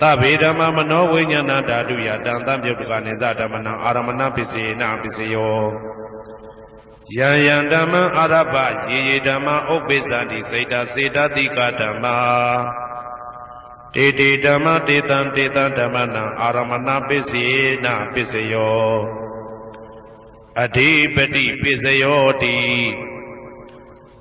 သဗ္ဗေဓမ္မမနောဝိညာဏဓာတုယတံသံပြုတ်တကနေသဓမ္မနံအာရမဏပစ္စေနပစ္စယောယံယံဓမ္မအာရပယေယေဓမ္မဥပ္ပိသတိစေတစေတတိကဓမ္မာတေတေဓမ္မတေတံတေတံဓမ္မနံအာရမဏပစ္စေနပစ္စယောအဓိပတိပစ္စယောတိ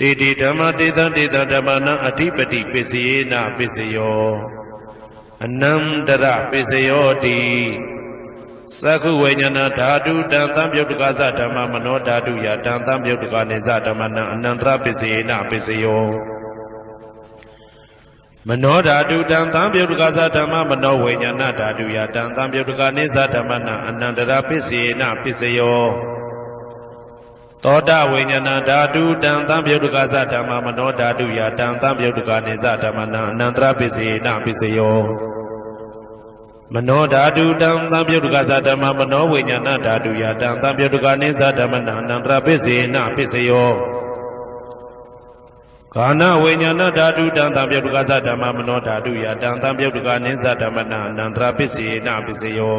တေတိဓမ္မတေတံတေတံဓမ္မနံအဓိပတိပစ္စယေနပစ္စယောအနန္တရပစ္စယောတိသက္ခုဝိညာဏဓာတုတံသံပြုတ်တကသဓမ္မမနောဓာတုယတံသံပြုတ်တကနေသဓမ္မနံအနန္တရပစ္စယေနပစ္စယောမနောဓာတုတံသံပြုတ်တကသဓမ္မမနောဝိညာဏဓာတုယတံသံပြုတ်တကနေသဓမ္မနံအနန္တရပစ္စယေနပစ္စယော သောတဝိညာဏဓာတုတံသံပြုတ်တကသဓမ္မမနောဓာတုယတံသံပြုတ်တကနေသဓမ္မနံအနန္တရပစ္စယေနပစ္စယောမနောဓာတုတံသံပြုတ်တကသဓမ္မမနောဝိညာဏဓာတုယတံသံပြုတ်တကနေသဓမ္မနံအနန္တရပစ္စေနပစ္စယောကာနဝိညာဏဓာတုတံသံပြုတ်တကသဓမ္မမနောဓာတုယတံသံပြုတ်တကနေသဓမ္မနံအနန္တရပစ္စေနပစ္စယော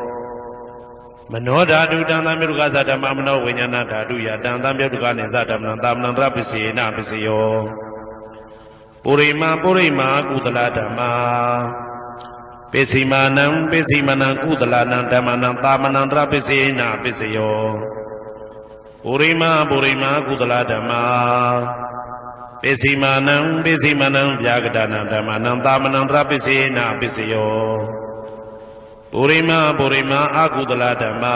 မနောဓာတုတံသံမြုကသဓမ္မမနောဝိညာဏဓာတုယတံသံမြုကနေသဓမ္မနံသာမဏံတရပစ္စေနပစ္စယောပုရိမာပုရိမာကုသလဓမ္မာပိစီမာနံပိစီမနံကုသလနံဓမ္မနံသာမဏံတရပစ္စေနပစ္စယောပုရိမာပုရိမာကုသလဓမ္မာပိစီမာနံပိစီမနံဗျာကတနံဓမ္မနံသာမဏံတရပစ္စေနပစ္စယော ပုရိမပုရိမအာကုသလဓမ္မာ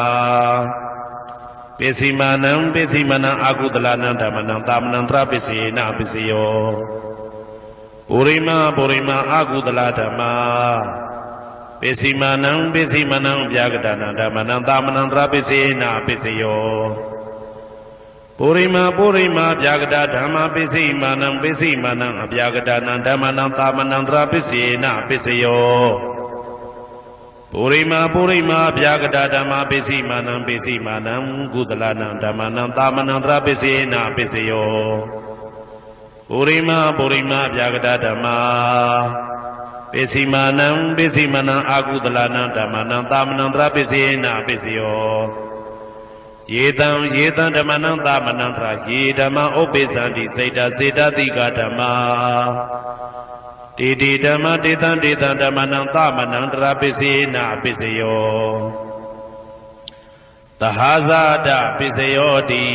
ပိစီမာနံပိစီမနံအာကုသလနံဓမ္မနံသာမဏံတရပိစေနပိစယောပုရိမပုရိမအာကုသလဓမ္မာပိစီမာနံပိစီမနံဗျာကတနံဓမ္မနံသာမဏံတရပိစေနပိစယောပုရိမပုရိမဗျာကတဓမ္မပိစိမာနံပိစိမာနံအဗျာကတနံဓမ္မနံသာမဏံတရပိစေနပိစယော ပုရိမာပုရိမာဗျာကတာဓမ္မပိစိမာနံပိစိမာနံကုသလနံဓမ္မနံသာမဏံတရပိစေနပိစယောပုရိမာပုရိမာဗျာကတာဓမ္မပိစိမာနံပိစိမာနံအာကုသလနံဓမ္မနံသာမဏံတရပိစေနပိစယောယေတံယေတံဓမ္မနံသာမဏံတရယေဓမ္မဥပ္ပိသန္တိစေတစေတတိကဓမ္မာ တေတိဓမ္မတေတံတေတံဓမ္မနံသမနံတရာပစ္စေနပစ္စယောသဟာဇာတပစ္စယောတိ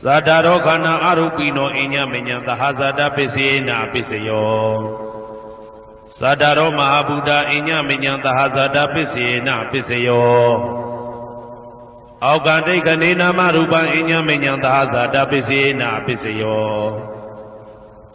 ဇာတာရောခန္ဓာအရူပိနောအညမညံသဟာဇာတပစ္စေနပစ္စယောဇာတာရောမဟာဗုဒ္ဓအညမညံသဟာဇာတပစ္စေနပစ္စယောအောက်ကတိတ်ကနေနာမရူပံအညမညံသဟာဇာတပစ္စေနပစ္စယော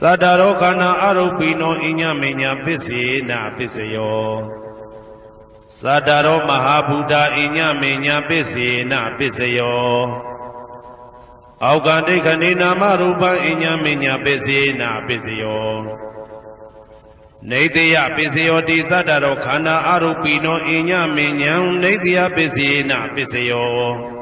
သတ္တရောခန္ဓာအရုပိနောအညမင်းညပစ္စေနာပစ္စယောသတ္တရောမဟာဗုဒ္ဓအညမင်းညပစ္စေနာပစ္စယောအောက်ကဒိဋ္ဌနေနာမရူပံအညမင်းညပစ္စေနာပစ္စယောနေတယပစ္စယောတိသတ္တရောခန္ဓာအရုပိနောအညမင်းညံနေတယပစ္စေနာပစ္စယော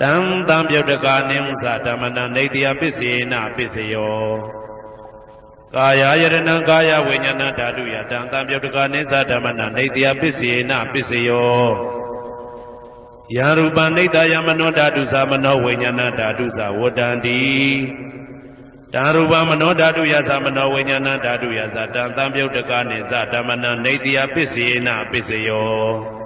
တံတံပြုတ်တကနိသဓမ္မနာနေတယပစ္စေနာပစ္စယောကာယယရဏံကာယဝိညာဏဓာတုယတံတံပြုတ်တကနိသဓမ္မနာနေတယပစ္စေနာပစ္စယောယရူပနိတယမနောဓာတုသမနောဝိညာဏဓာတုသဝတ္တန္တိတံရူပမနောဓာတုယသမနောဝိညာဏဓာတုယသတံတံပြုတ်တကနိသဓမ္မနာနေတယပစ္စေနာပစ္စယော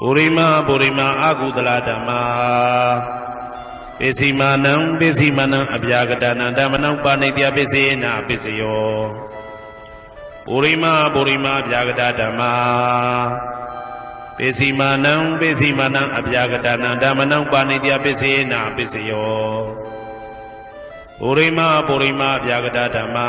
ပုရိမပုရိမအကုသလဓမ္မာပစ္စည်းမာနံပစ္စည်းမာနံအပြာကတနံဓမ္မနံပါဏိတယပစ္စေနာပစ္စယောပုရိမပုရိမအပြာကတဓမ္မာပစ္စည်းမာနံပစ္စည်းမာနံအပြာကတနံဓမ္မနံပါဏိတယပစ္စေနာပစ္စယောပုရိမပုရိမအပြာကတဓမ္မာ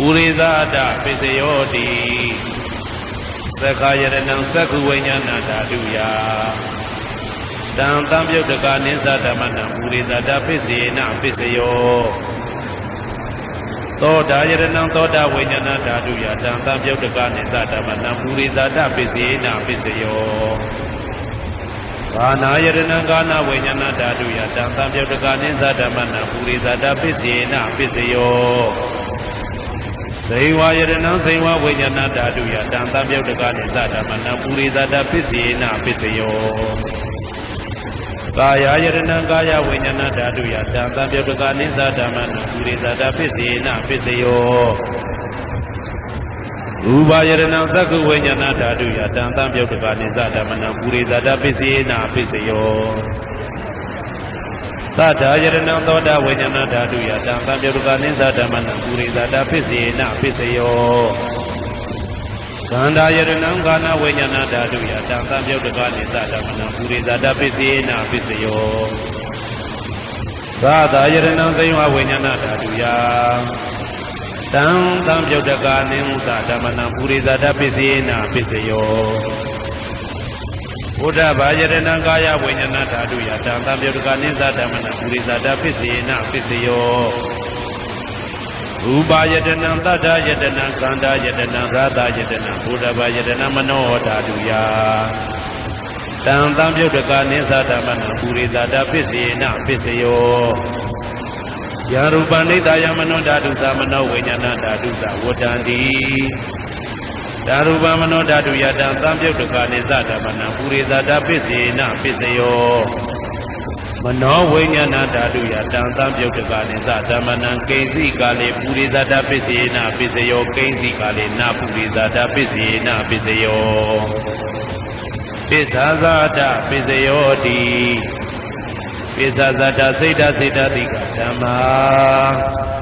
ဥရိသဒပစ္စယောတိသက္ခာယရဏံသက္ခုဝိညာဏဓာတုယတံတံပြုတ်တကနိသဓမ္မနံပုရိသတာပစ္စေနပစ္စယောသောတာယရဏံသောတာဝိညာဏဓာတုယတံတံပြုတ်တကနိသဓမ္မနံပုရိသတာပစ္စေနပစ္စယောကာနာယရဏံကာနာဝိညာဏဓာတုယတံတံပြုတ်တကနိသဓမ္မနံပုရိသတာပစ္စေနပစ္စယော ဇိဝယရဏံဇိဝဝိညာဏဓာတုယတံတံပြုတ်တကနိသဓမ္မနံပုရိသတာပစ္စေနပစ္စယောကာယယရဏံကာယဝိညာဏဓာတုယတံတံပြုတ်တကနိသဓမ္မနံပုရိသတာပစ္စေနပစ္စယောရူပယရဏံသက္ကုဝိညာဏဓာတုယတံတံပြုတ်တကနိသဓမ္မနံပုရိသတာပစ္စေနပစ္စယော သတ္တာယရဏံသောတာဝိညာဏဓာတုယတံတံပြုတ်ကနိသဓမ္မနံပုရိသတာပစ္စေနပစ္စယောကန္တာယရဏံကာနဝိညာဏဓာတုယတံတံပြုတ်ကနိသဓမ္မနံပုရိသတာပစ္စေနပစ္စယောသာသာယရဏံသိဝဝိညာဏဓာတုယတံတံပြုတ်တကာနိဥ္စဓမ္မနံပုရိသတပစ္စေနပစ္စယော ဘုဒ္ဓဘာယရဏံကာယဝိညာဏဓာတုယတံတံပြုတ်တကာနိသဓမ္မနံပုရိသတပစ္စေနပစ္စယောရူပယတနံတတ္ထယတနံကန္တာယတနံရတယတနံဘုဒ္ဓဘာယတနံမနောဓာတုယတံတံပြုတ်တကာနိသဓမ္မနံပုရိသတပစ္စေနပစ္စယောယာရူပနိတယမနောဓာတုသမနောဝိညာဏဓာတုသဝတ္တန္တိ ဓာရူပမနောဓာတုယတံသံပြုတ်တကာနိသဓမ္မနံပုရိသတပစ္စေနပစ္စယောမနောဝိညာဏဓာတုယတံသံပြုတ်တကာနိသဓမ္မနံကိဉ္စီကာလေပုရိသတပစ္စေနပစ္စယောကိဉ္စီကာလေနပုရိသတပစ္စေနပစ္စယောပစ္ဆာဇာတပစ္စယောတိပိစ္ဆဇတ္တစိတ်တစိတ်တတိကဓမ္မာ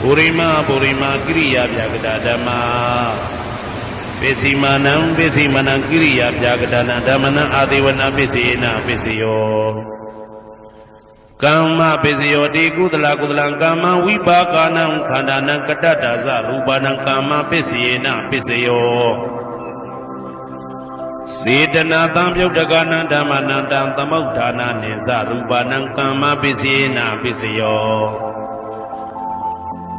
ပုရိမာပုရိမာကိရိယာပြကတာဓမ္မာပိစီမာနံပိစီမနံကိရိယာပြကတာနံဓမ္မနံအာဒေဝနာပိစေနပိစယောကမ္မပိစယောတိကုသလကုသလံကာမဝိပါကနံခန္ဓာနံကတ္တတာဇရူပနံကာမပိစေနပိစယောစေတနာတံပြုတ်တကနံဓမ္မနံတံသမုဋ္ဌာနာနိဇရူပနံကာမပိစေနပိစယော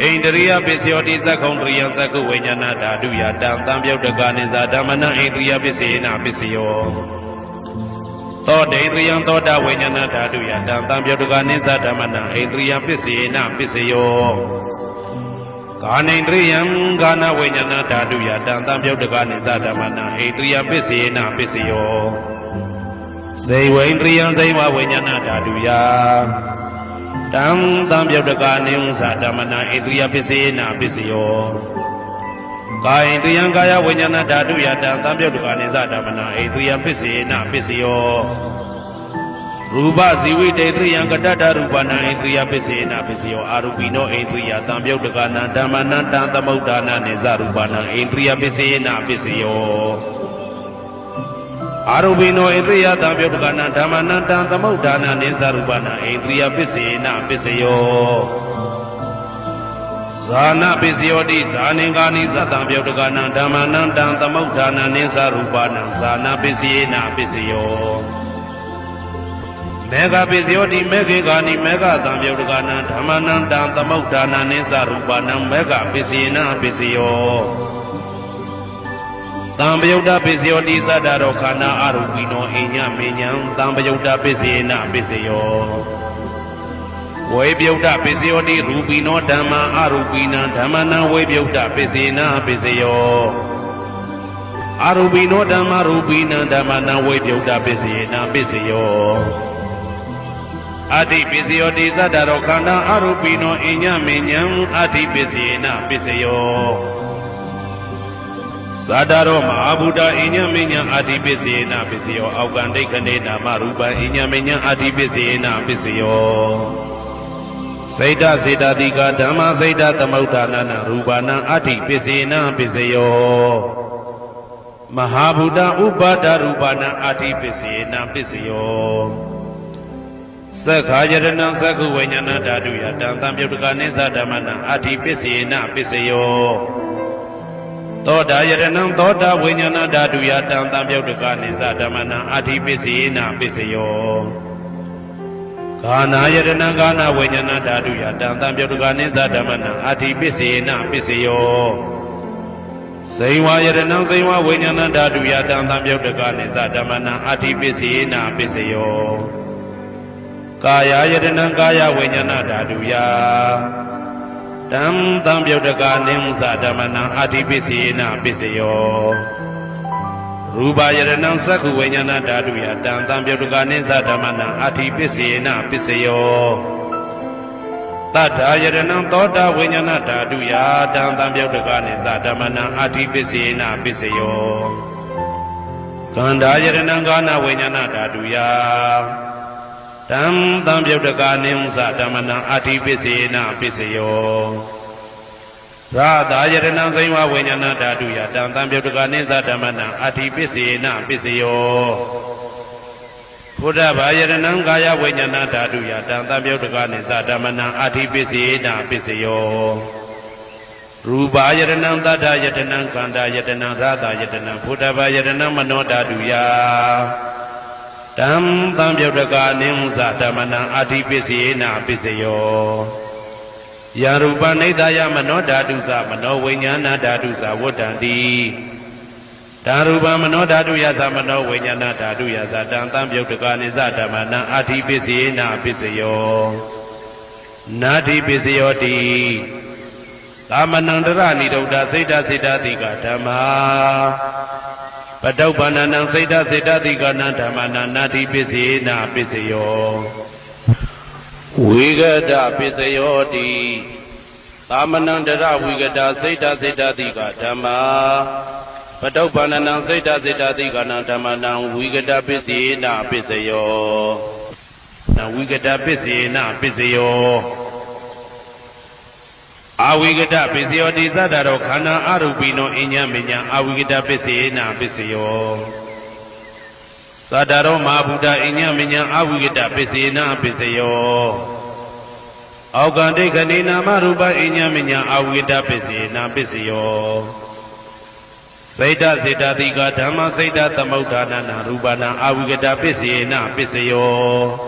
ဣန္ဒရိယပစ္စယောတိသက္ခုံတရိယသက္ကုဝိညာဏဓာတုယတံတံပြုတ်တကနိသာဓမ္မနံဣန္ဒရိယပစ္စေနပစ္စယောသောတေန္ဒရိယသောတာဝိညာဏဓာတုယတံတံပြုတ်တကနိသာဓမ္မနံဣန္ဒရိယပစ္စေနပစ္စယောကာနိန္ဒရိယံကာနဝိညာဏဓာတုယတံတံပြုတ်တကနိသာဓမ္မနံဣန္ဒရိယပစ္စေနပစ္စယောဇေဝိန္ဒရိယံဇေဝဝိညာဏဓာတုယ တံတံပြုတ်တကာနိဥ္စဓမ္မနာဣတိယပစ္စေနာပစ္စယောကာယတယံကာယဝိညာဏဓာတုယတံတံပြုတ်တကာနိသဓမ္မနာဣတိယပစ္စေနာပစ္စယောရူပဇီဝိတေတယံကတ္တရူပနာဣတိယပစ္စေနာပစ္စယောအာရူပိနောဣတိယတံပြုတ်တကာနံဓမ္မနံတံသမုဋ္ဌာနာနိသရူပနာဣတိယပစ္စေနာပစ္စယော အာရုပိနောဣရိယတံပြုတ်ကနာဓမ္မနံတံသမုဋ္ဌာနာနိသရူပနာဣရိယပစ္စေနပစ္စယောဇာနာပစ္စယောတိဇာနင်္ဂာနိသတံပြုတ်ကနာဓမ္မနံတံသမုဋ္ဌာနာနိသရူပနာဇာနာပစ္စယေနပစ္စယောမေဃပစ္စယောတိမေခေကာနိမေဃတံပြုတ်ကနာဓမ္မနံတံသမုဋ္ဌာနာနိသရူပနာမေဃပစ္စယေနပစ္စယော တံပယုတ်တပစ္စယောတိသတ္တရောခန္ဓာအရုပိနောအိညာမေညာတံပယုတ်တပစ္စယေနပစ္စယောဝေပယုတ်တပစ္စယောတိရူပိနောဓမ္မာအရုပိနံဓမ္မနံဝေပယုတ်တပစ္စေနပစ္စယောအရုပိနောဓမ္မာရူပိနံဓမ္မနံဝေပယုတ်တပစ္စေနပစ္စယောအတ္တိပစ္စယောတိသတ္တရောခန္ဓာအရုပိနောအိညာမေညာအတ္တိပစ္စေနပစ္စယော သာတာရောမဟာဗုဒ္ဓအိညာမညာအာတိပစ္စေနပစ္စယောအောက်ကံဒိဋ္ဌနေနာမရူပံအိညာမညာအာတိပစ္စေနပစ္စယောစေတစေတတိကဓမ္မစေတသမုဋ္ဌာနာနရူပနာအာတိပစ္စေနပစ္စယောမဟာဗုဒ္ဓဥပါဒရူပနာအာတိပစ္စေနပစ္စယောသက္ခာယရဏံသက္ခုဝိညာဏဓာတုယတံတံပြုတ်တကနိသဓမ္မနာအာတိပစ္စေနပစ္စယော သောတာယရဏံသောတာဝိညာဏဓာတုယတံတံပြုတ်တကနိသဓမ္မနာအာတိပစ္စေနပစ္စယောကာနာယရဏံကာနာဝိညာဏဓာတုယတံတံပြုတ်တကနိသဓမ္မနာအာတိပစ္စေနပစ္စယောစိန်ဝါယတနံစိန်ဝါဝိညာဏဓာတုယတံသံပြုတ်တကနိသဓမ္မနံအဋ္ဌိပစ္စယေနာပစ္စယောကာယယတနံကာယဝိညာဏဓာတုယ တံသံပြုတ်တကနိသဓမ္မနံအဋ္ဌိပစ္စယေနာပစ္စယောရူပယတနံသက္ခုဝိညာဏဓာတုယတံသံပြုတ်တကနိသဓမ္မနံအဋ္ဌိပစ္စယေနာပစ္စယောတတ္ထာယရဏံသောတာဝိညာဏဓာတုယာတံတံပြုတ်တကနိသဓမ္မနံအာတိပစ္စေနပစ္စယောကန္တာယရဏံကာနဝိညာဏဓာတုယာ တံတံပြုတ်တကနိသဓမ္မနံအာတိပစ္စေနပစ္စယောရာသာယရဏံသိဝဝိညာဏဓာတုယာတံတံပြုတ်တကနိသဓမ္မနံအာတိပစ္စေနပစ္စယောဘုဒ္ဓဘာယရဏံကာယဝိညာဏဓာတုယတံသံပြုတ်တကနိသဓမ္မနံအာတိပစ္စေနာပစ္စယောရူပါယရဏံတတ္တယတနံကန္တာယတနံရသယတနံဘုဒ္ဓဘာယရဏံမနောဓာတုယ တံသံပြုတ်တကနိသဓမ္မနံအာတိပစ္စေနာပစ္စယောယာရူပနိဒာယမနောဓာတုသမနောဝိညာဏဓာတုသဝတ္တံတိဓာရူပမနောဓာတုယသမနောဝိညာဏဓာတုယသတံတံပြုတ်တကနိသဓမ္မနံအာတိပစ္စေနာပစ္စယောနာတိပစ္စယောတိကာမနန္တရဏိဒုဒ္ဒစိတ်တစိတ်တတိကဓမ္မာ ပတုပ္ပန္နံစိတ်တစိတ်တတိကနံဓမ္မနံနာတိပစ္စေနာပစ္စယောဝိဂဒပစ္စယောတိကာမနန္တရဝိဂဒစိတ်တစိတ်တတိကဓမ္မာပတုပ္ပန္နံစိတ်တစိတ်တသိကနံဓမ္မနံဝိကတပစ္စေနပစ္စယောနဝိကတပစ္စေနပစ္စယော အာဝိကတပစ္စယောတိသတ္တရောခန္ဓာအရူပိနောအညမညအာဝိကတပစ္စေနပစ္စယောသတ္တရောမဟာဗုဒ္ဓအညမညအာဝိကတပစ္စေနပစ္စယောအောက်ကံဒိဋ္ဌနေနာမရူပအညမညအာဝိကတပစ္စေနပစ္စယောစိတ်တစေတသိကဓမ္မစိတ်တသမုဋ္ဌာနာရူပနာအာဝိကတပစ္စေနပစ္စယော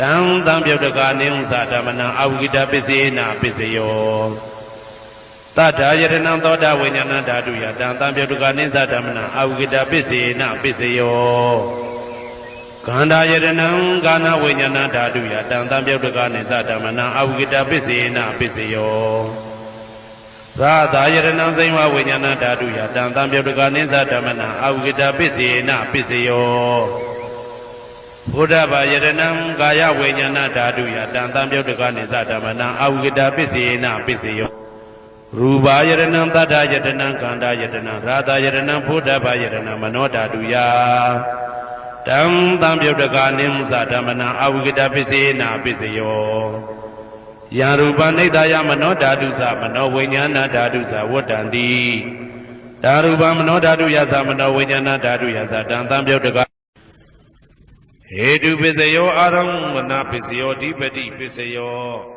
တံသံပြုတ်တကနိဥ္စဓမ္မနံအဝိကတပစ္စေနာပစ္စယောတတ္ထာယတနံသောတာဝိညာဏဓာတုယတံသံပြုတ်တကနိသဓမ္မနံအဝိကတပစ္စေနာပစ္စယောကန္တာယတနံကာနဝိညာဏဓာတုယတံသံပြုတ်တကနိသဓမ္မနံအဝိကတပစ္စေနာပစ္စယောသာသာယတနံသိဝဝိညာဏဓာတုယတံသံပြုတ်တကနိသဓမ္မနံအဝိကတပစ္စေနာပစ္စယော ဘုဒ္ဓဘာယရဏံကာယဝိညာဏဓာတုယတံတံပြုတ်တကနိသဓမ္မနံအာဝိကတပစ္စေနပစ္စယောရူပါယရဏံတတ္ထယတနံကန္တာယတနံရာသယရဏံဘုဒ္ဓဘာယရဏံမနောဓာတုယတံတံပြုတ်တကနိသဓမ္မနံအာဝိကတပစ္စေနပစ္စယောယံရူပနိဒာယမနောဓာတုသမနောဝိညာဏဓာတုသဝတ္တံတိဓာရူပမနောဓာတုယသမနောဝိညာဏဓာတုယသတံတံပြုတ်တက ဟေတုပစ္စယောအာရမဏပစ္စယောဓိပတိပစ္စယော